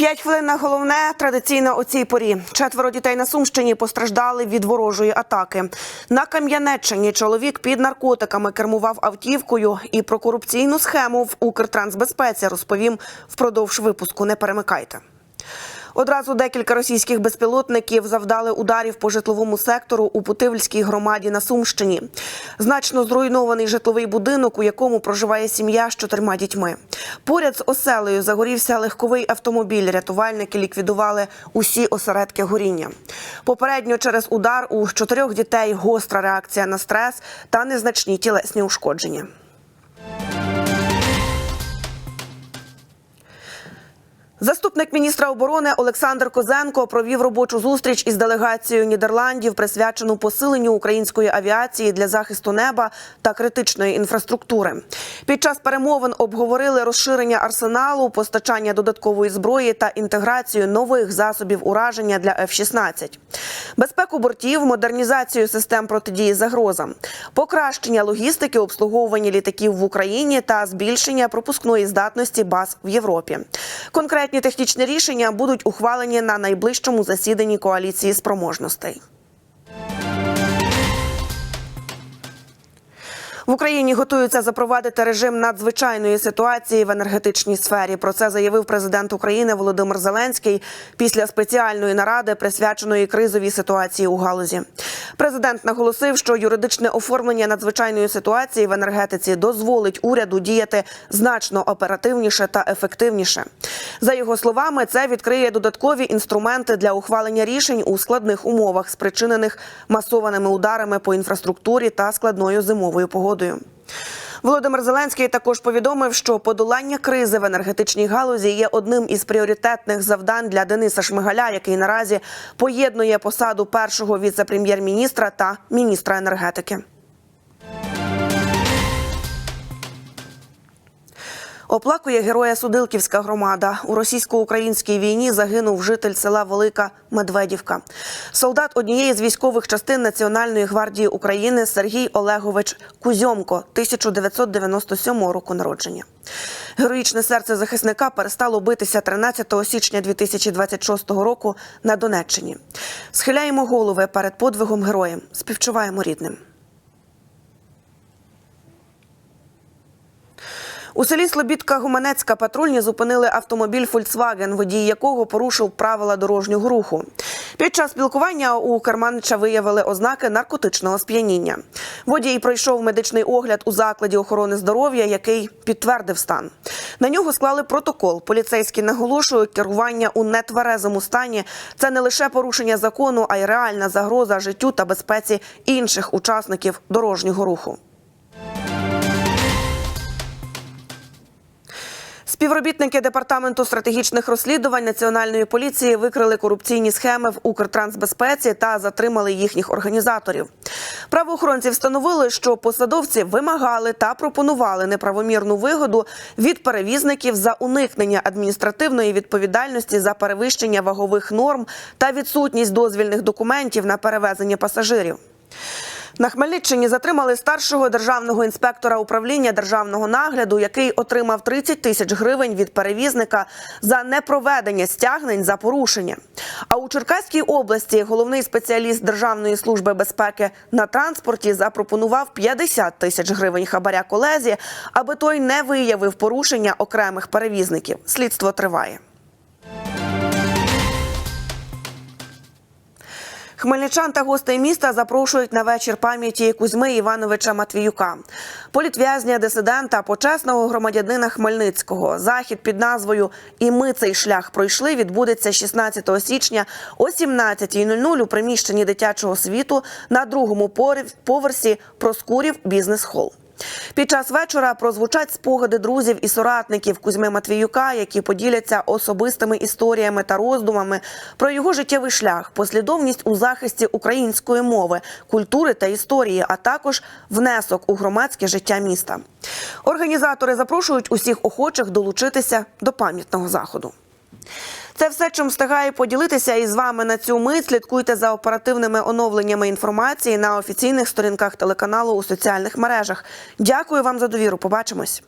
П'ять хвилин на головне традиційно у цій порі. Четверо дітей на Сумщині постраждали від ворожої атаки. На Кам'янеччині чоловік під наркотиками кермував автівкою і про корупційну схему в Укртрансбезпеці розповім впродовж випуску. Не перемикайте. Одразу декілька російських безпілотників завдали ударів по житловому сектору у Путивльській громаді на Сумщині. Значно зруйнований житловий будинок, у якому проживає сім'я з чотирма дітьми. Поряд з оселею загорівся легковий автомобіль. Рятувальники ліквідували усі осередки горіння. Попередньо через удар у чотирьох дітей гостра реакція на стрес та незначні тілесні ушкодження. Заступник міністра оборони Олександр Козенко провів робочу зустріч із делегацією Нідерландів, присвячену посиленню української авіації для захисту неба та критичної інфраструктури. Під час перемовин обговорили розширення арсеналу, постачання додаткової зброї та інтеграцію нових засобів ураження для F-16. безпеку бортів, модернізацію систем протидії загрозам, покращення логістики обслуговування літаків в Україні та збільшення пропускної здатності баз в Європі. Конкретні технічні рішення будуть ухвалені на найближчому засіданні коаліції спроможностей. В Україні готуються запровадити режим надзвичайної ситуації в енергетичній сфері. Про це заявив президент України Володимир Зеленський після спеціальної наради, присвяченої кризовій ситуації у галузі. Президент наголосив, що юридичне оформлення надзвичайної ситуації в енергетиці дозволить уряду діяти значно оперативніше та ефективніше. За його словами, це відкриє додаткові інструменти для ухвалення рішень у складних умовах, спричинених масованими ударами по інфраструктурі та складною зимовою погодою. Володимир Зеленський також повідомив, що подолання кризи в енергетичній галузі є одним із пріоритетних завдань для Дениса Шмигаля, який наразі поєднує посаду першого віце-прем'єр-міністра та міністра енергетики. Оплакує героя Судилківська громада. У російсько-українській війні загинув житель села Велика Медведівка. Солдат однієї з військових частин Національної гвардії України Сергій Олегович Кузьомко, 1997 року народження. Героїчне серце захисника перестало битися 13 січня 2026 року на Донеччині. Схиляємо голови перед подвигом героям, співчуваємо рідним. У селі Слобідка Гуманецька патрульні зупинили автомобіль Фольксваген, водій якого порушив правила дорожнього руху. Під час спілкування у Керманича виявили ознаки наркотичного сп'яніння. Водій пройшов медичний огляд у закладі охорони здоров'я, який підтвердив стан. На нього склали протокол. Поліцейські наголошують, керування у нетверезому стані це не лише порушення закону, а й реальна загроза життю та безпеці інших учасників дорожнього руху. Співробітники департаменту стратегічних розслідувань національної поліції викрили корупційні схеми в Укртрансбезпеці та затримали їхніх організаторів. Правоохоронці встановили, що посадовці вимагали та пропонували неправомірну вигоду від перевізників за уникнення адміністративної відповідальності за перевищення вагових норм та відсутність дозвільних документів на перевезення пасажирів. На Хмельниччині затримали старшого державного інспектора управління державного нагляду, який отримав 30 тисяч гривень від перевізника за непроведення стягнень за порушення. А у Черкаській області головний спеціаліст Державної служби безпеки на транспорті запропонував 50 тисяч гривень хабаря колезі, аби той не виявив порушення окремих перевізників. Слідство триває. Хмельничан та гостей міста запрошують на вечір пам'яті Кузьми Івановича Матвіюка, політв'язня, дисидента, почесного громадянина Хмельницького. Захід під назвою І ми цей шлях пройшли відбудеться 16 січня о 17.00 у приміщенні дитячого світу на другому поверсі Проскурів бізнес-хол. Під час вечора прозвучать спогади друзів і соратників Кузьми Матвіюка, які поділяться особистими історіями та роздумами про його життєвий шлях, послідовність у захисті української мови, культури та історії, а також внесок у громадське життя міста. Організатори запрошують усіх охочих долучитися до пам'ятного заходу. Це все, чим встигаю поділитися із вами на цю мить. Слідкуйте за оперативними оновленнями інформації на офіційних сторінках телеканалу у соціальних мережах. Дякую вам за довіру. Побачимось.